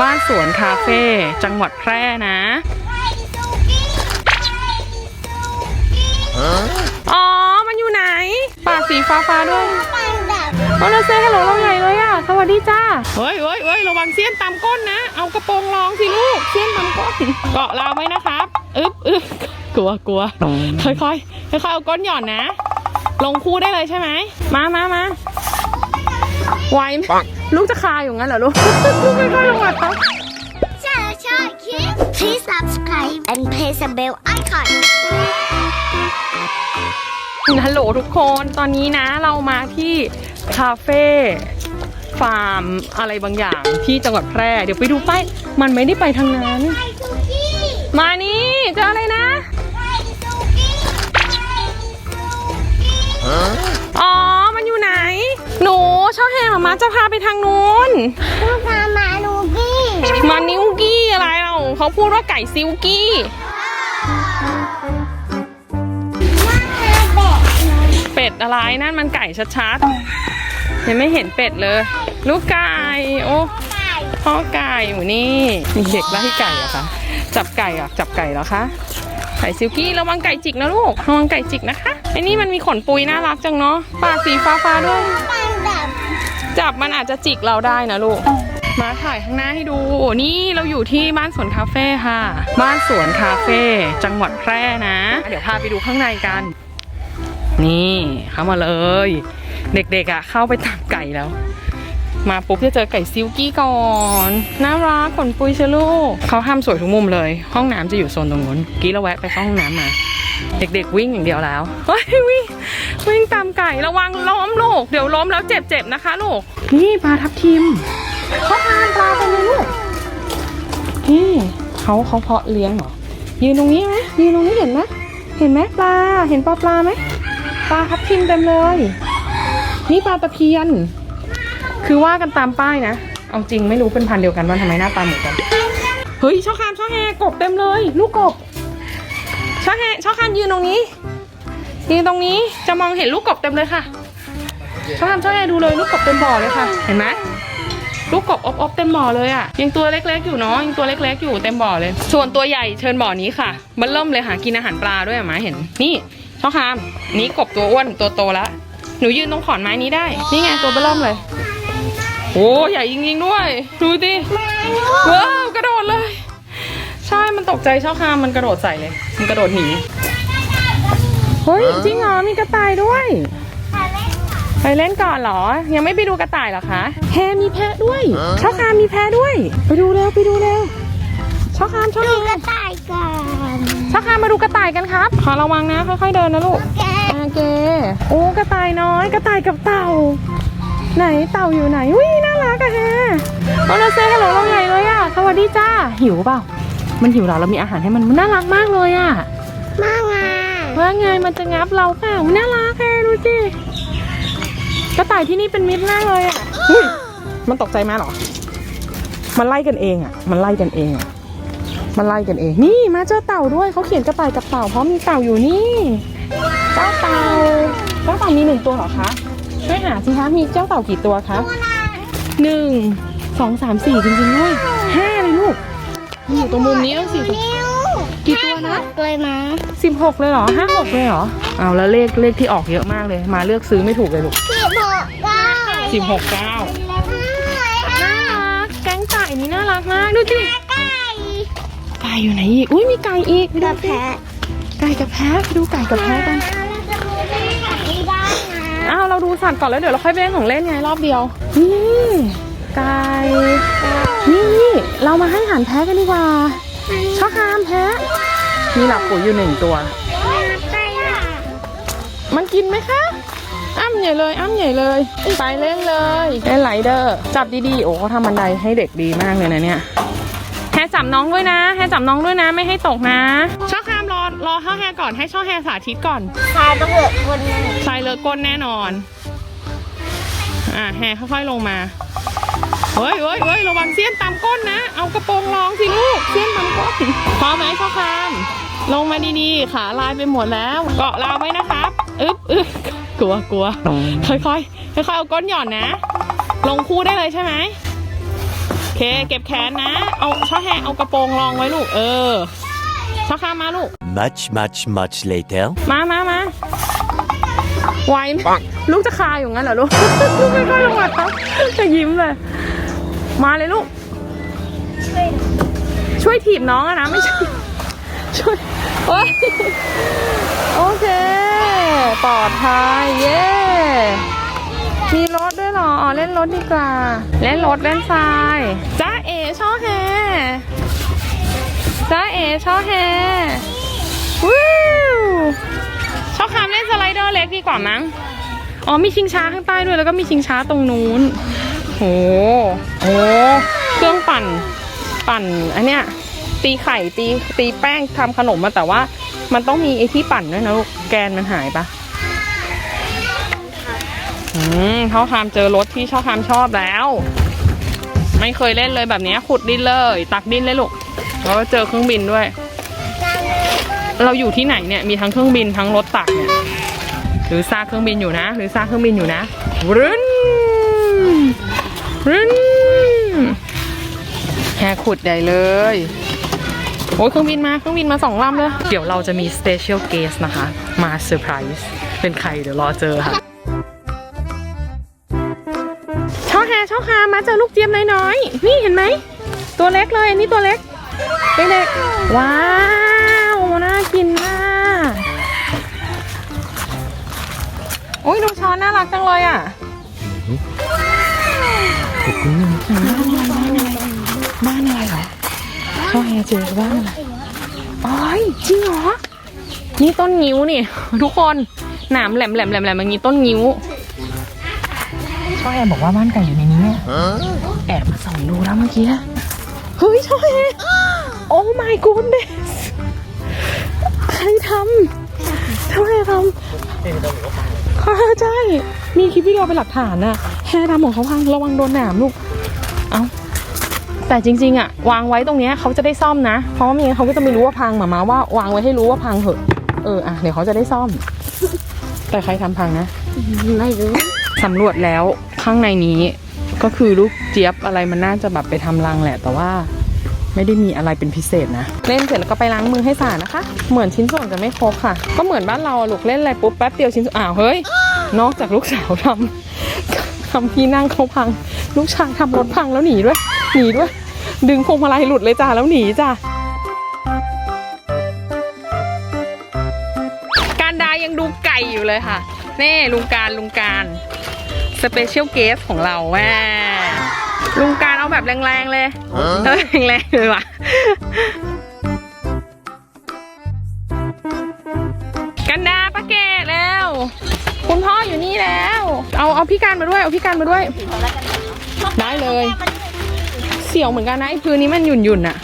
บ้านสวนคาเฟ่จังหวัดแพร่นะอ๋อ มันอยู่ไหนปากสีฟ้าฟ้าๆด้วยโอนาเซ่ฮัลโหลเราใหญ่เลยอะ สวัสดีจ้า เฮ้ยเฮ้ยเฮ้ยระวังเสี้ยนตามก้นนะ เอากระโปรงรองสิลูก เสี้ยนตามก้น เกาะราวไว้นะครับอึ๊บอึ๊บกลัวกลัวค่อยค่อยค่อยค่อยๆเอาก้นหย่อนนะ ลงคู่ได้เลยใช่ไหม มามามาไหวไหม ลูกจะคายอยู่งั้นเหรอลูก ลูกค่อยๆลงมาครับ Please subscribe and press the bell icon. ฮัลโหลทุกคนตอนนี้นะเรามาที่คาเฟ่ฟาร์มอะไรบางอย่างที่จังหวัดแพร่ เดี๋ยวไปดูป้ายมันไม่ได้ไปทางนั้น มานี่เจออะไรนะ มามาจะพาไปทางนู้น Mama Nugi. มานิวกี้อะไรเราเขาพูดว่าไก่ซิลกี้เป็ดอะไรนั่นมันไก่ชัดๆยังไม่เห็นเป็ดเลย ลูกไก่โอ้พ่อไก่อยู่นี่มีเด็กไล่ไก่เหรอะคะจับไก่อะจับไก่เหรอคะไก่ซิลกี้ระวังไก่จิกนะลูกระวังไก่จิกนะคะไอ้นี่มันมีขนปุยน่ารักจังเนาะปากสีฟ้าๆด้วย จับมันอาจจะจิกเราได้นะลูก มาถ่ายข้างหน้าให้ดู นี่เราอยู่ที่บ้านสวนคาเฟ่ค่ะ บ้านสวนคาเฟ่จังหวัดแพร่นะ เดี๋ยวพาไปดูข้างในกัน นี่เข้ามาเลย เด็กๆอะเข้าไปตักไก่แล้ว มาปุ๊บจะเจอไก่ซิลกี้ก่อน น่ารักขนปุยเชยวลูกเขาทำสวยทุกมุมเลย ห้องน้ำจะอยู่โซนตรงนู้นกี้เราแวะไปเข้าห้องน้ำมา เด็กๆวิ่งอย่างเดียวแล้วเฮ้ยวิ่งวิ่งตามไก่ระวังล้มลูก เดี๋ยวล้มแล้วเจ็บๆนะคะลูก นี่ปลาทับทิมเขาทานปลาไปเลยลูกนี่เขาเขาเพาะเลี้ยงเหรอยืนตรงนี้ไหมยืนตรงนี้เห็นไหมเห็นไหมปลาเห็นปลาปลาไหมปลาทับทิมเต็มเลย นี่ปลาตะเพียน คือว่ากันตามป้ายนะ เอาจริงไม่รู้เป็นพันเดียวกันว่าทำไมหน้าตาเหมือนกัน เฮ้ยช่อคามช่อแฮกบเต็มเลย ลูกกบช่อแฮช่อคามยืนตรงนี้ยืนตรงนี้จะมองเห็นลูกกบเต็มเลยค่ะช่อคามช่อแฮดูเลยลูกกบเต็มบ่อเลยค่ะ เห็นไหมลูกกบอบอบเต็มบ่อเลยอะยังตัวเล็กๆอยู่เนาะยังตัวเล็กๆอยู่เต็มบ่อเลย ส่วนตัวใหญ่เชิญบ่อนี้ค่ะ มันเริ่มเลยค่ะกินอาหารปลาด้วยอะหมาเห็นนี่ช่อคาม นี่กบตัวอ้วนตัวโตแล้วหนูยืนตรงขอนไม้นี้ได้ นี่ไงตัวเบอเริ่มเลย โอ้ใหญ่จริงๆด้วย ดูดิว้าวกระโดดเลย ใช่มันตกใจช่อคามมันกระโดดใส่เลย มันกระโดดหนีเฮ้ยจริงเหรอมีกระต่ายด้วยไปเล่นก่อนเหรอ ยังไม่ไปดูกระต่ายเหรอคะแฮมีแพะด้วยช่อคามมีแพะด้วย ไปดูเร็วไปดูเร็วช่อคามช่อดูคามกระต่ายก่อนช่อคามมาดูกระต่ายกันครับขอระวังนะค่อยๆเดินนะลูกแกโอเคโอ้กระต่ายน้อย กระต่ายกับเต่า ไหนเต่าอยู่ไหนอุ้ยน่ารักอะฮะโอนาเซ่ฮัลโหลเราใหญ่เลยอะสวัสดีจ้าหิวเปล่า มันหิวเราเรามีอาหารให้มันมันน่ารักมากเลยอะมาไงว่าไงมันจะงับเราเปล่าน่ารักแค่ดูสิกระต่ายที่นี่เป็นมิตรมากเลยอะอุ้ยมันตกใจมาเหรอ มันไล่กันเองอะมันไล่กันเองอะมันไล่กันเอง นี่มาเจอเต่าด้วยเขาเขียนกระต่ายกับเต่าเพราะมีเต่าอยู่นี่เจ้าเต่าเจ้าเต่ามีหนึ่งตัวเหรอคะ ช่วยหาสิคะมีเจ้าเต่ากี่ตัวคะหนึ่งสองสามสี่จริงๆด้วยห้าเลยลูกมีอยู่ตรงมุมนี้ต้องสี่ตัวนิ้วกี่ตัวนะเลยนะสิบหกเลยเหรอห้าหกเลยเหรอเอาแล้วเลขเลขที่ออกเยอะมากเลย มาเลือกซื้อไม่ถูกเลยลูกสิบหกเก้าสิบหกเก้าน่ารักแก๊งไก่นี่น่ารักมากดูสิไก่ไก่อยู่ไหนอีกอุ้ยมีไก่อีกไปกดูระสิแพะไก่กับแพะไปดูไก่กับแพะกันได้นะ อ้าวเราดูสัตว์ก่อนแล้วเดี๋ยวเราค่อยไปเล่นของเล่นไงรอบเดียว นี่ไก่นี่นี่เรามาให้อาหารแพะกันดีกว่าชอบคามแพะมีหลับปุ๋ยอยู่หนึ่งตัวไปอะมันกินไหมคะอ้ำใหญ่เลยอ้ำใหญ่เลยไปเล่นเลยเล่นไหลเดอร์จับดีๆโอ้เขาทำบันไดให้เด็กดีมากเลยนะเนี่ยแฮจับน้องด้วยนะแฮจับน้องด้วยนะไม่ให้ตกนะช่อคามร อรอช่อแฮก่อนให้ช่อแฮสาธิตก่อนชายต้องเหลือคนหนึงทรายเลอะก้นแน่นอน อะแฮค่อยๆลงมา เฮ้ยเฮ้ยเฮ้ยระวังเสี้ยนตามก้นนะ เอากระโปรงรองสิลูก เสี้ยนตามก้น พร้อมไหมช่อคาม ลงมาดีๆ ขาลายไปหมดแล้ว เกาะราวไว้นะครับ อึ๊บอึ๊บกลัวกลัวค่อยๆ ค่อยๆ เอาก้นหย่อนนะ ลงคู่ได้เลยใช่ไหมโอเค เก็บแขนนะ เอาช่อแฮเอากระโปรงรองไว้ลูก เออ ช่อข้ามมาลูก Much, much, much later. มามามาไหวไหมลูกจะคาอยู่งั้นเหรอลูก ลูกไม่ค่อยลงมาครับจะยิ้มเลย มาเลยลูก ช่วยถีบน้องอะนะไม่ใช่ช่วยโอ๊ยโอเค ปลอดภัยเย้มีรถด้วยเหรออ๋อเล่นรถดีกว่า เล่นรถเล่นทรายจ้าเอช่อแฮ จ้าเอช่อแฮวู้ชอบคำเล่นสไลเดอร์เล็กดีกว่ามั้ง อ๋อมีชิงช้าข้างใต้ด้วยแล้วก็มีชิงช้าตรงนู้นโหโหเครื่องปั่นปั่นอันเนี้ยตีไข่ตีตีแป้งทำขนมมาแต่ว่า มันต้องมีไอที่ปั่นด้วยนะลูกแกนมันหายปะอืมเขาคามเจอรถที่ชอบคามชอบแล้ว ไม่เคยเล่นเลยแบบนี้ขุดดินเลย ตักดินเลยลูก แล้วก็เจอเครื่องบินด้วย เราอยู่ที่ไหนเนี่ยมีทั้งเครื่องบินทั้งรถตักเนี่ยหรือซากเครื่องบินอยู่นะ หรือซากเครื่องบินอยู่นะรึนรึนแหกขุดใหญ่เลยโอ้ยเครื่องบินมาเครื่องบินมาสองลำเลย เดี๋ยวเราจะมี special guest นะคะ มาเซอร์ไพรส์เป็นใครเดี๋ยวรอเจอค่ะช่อแฮช่อคามาเจอลูกเจี๊ยบน้อยๆนี่เห็นไหม ตัวเล็กเลยอันนี้ตัวเล็ก เด็กๆว้าว น่ากินมากโอ้ยดูช้อนน่ารักจังเลยอะบ้านอะไรเหรอช่อแฮเจอบ้านอะไรอ๋อยจริงเหรอ นี่ต้นงิ้วนี่ ทุกคนหนามแหลมแหลมแหลมแหลมอย่างนี้ต้นงิ้วช่อแฮบอกว่าบ้านไก่อยู่ในนี้ แอบมาส่องดูแล้วเมื่อกี้เฮ้ยช่อแฮ โอ้ my goodness ใครทำช่อแฮทำค่ะใช่ มีคลิปวิดีโอเป็นหลักฐานน่ะแฮทำของเขาพังระวังโดนหนามลูก เอาแต่จริง ๆอะวางไว้ตรงเนี้ยเขาจะได้ซ่อมนะ เพราะว่าไม่งั้นเขาก็จะไม่รู้ว่าพังหมามาว่าวางไว้ให้รู้ว่าพังเถอะ เอออะเดี๋ยวเขาจะได้ซ่อม แต่ใครทำพังนะไม่รู้สำรวจแล้วข้างในนี้ก็คือลูกเจี๊ยบอะไรมันน่าจะแบบไปทำรังแหละ แต่ว่า ไม่ได้มีอะไรเป็นพิเศษนะ เล่นเสร็จแล้วก็ไปล้างมือให้สะอาดนะคะ เหมือนชิ้นส่วนจะไม่ครบค่ะ ก็เหมือนบ้านเราลูกเล่นอะไรปุ๊บแป๊บเดียวชิ้นส่วนอ้าวเฮ้ย นอกจากลูกสาวทำทำที่นั่งเขาพัง ลูกชายทำรถพังแล้วหนีด้วย หนีด้วย ดึงพวงมาลัยหลุดเลยจ้าแล้วหนีจ้าการดายังดูไก่อยู่เลยค่ะ นี่ลุงการลุงการสเปเชียลเกสของเราแม่ ลุงการเอาแบบแรงๆเลยเออแรงๆเลยว่ะ กันดาปะเกตแล้ว คุณพ่ออยู่นี่แล้ว เอาเอาพี่การมาด้วย เอาพี่การมาด้วย ได้เลย เสี่ยวเหมือนกันนะไอ้พื้นนี้มันหยุ่นหยุ่นๆอะ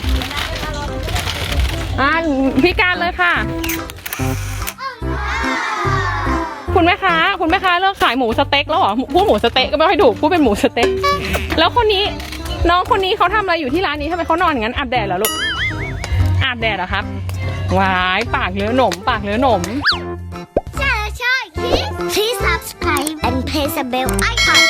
อะพี่การเลยค่ะ คุณแม่ค้าคุณแม่ค้าเลิกขายหมูสเต็กแล้วเหรอพูดหมูสเต็กก็ไม่ค่อยถูกพูดเป็นหมูสเต็กแล้วคนนี้น้องคนนี้เขาทำอะไรอยู่ที่ร้านนี้ทำไมเขานอนอย่างนั้นอาบแดดเหรอลูกอาบแดดเหรอครับวายปากเหลือหนม ปากเหลือหนมใช่ใช่ please subscribe and press the bell icon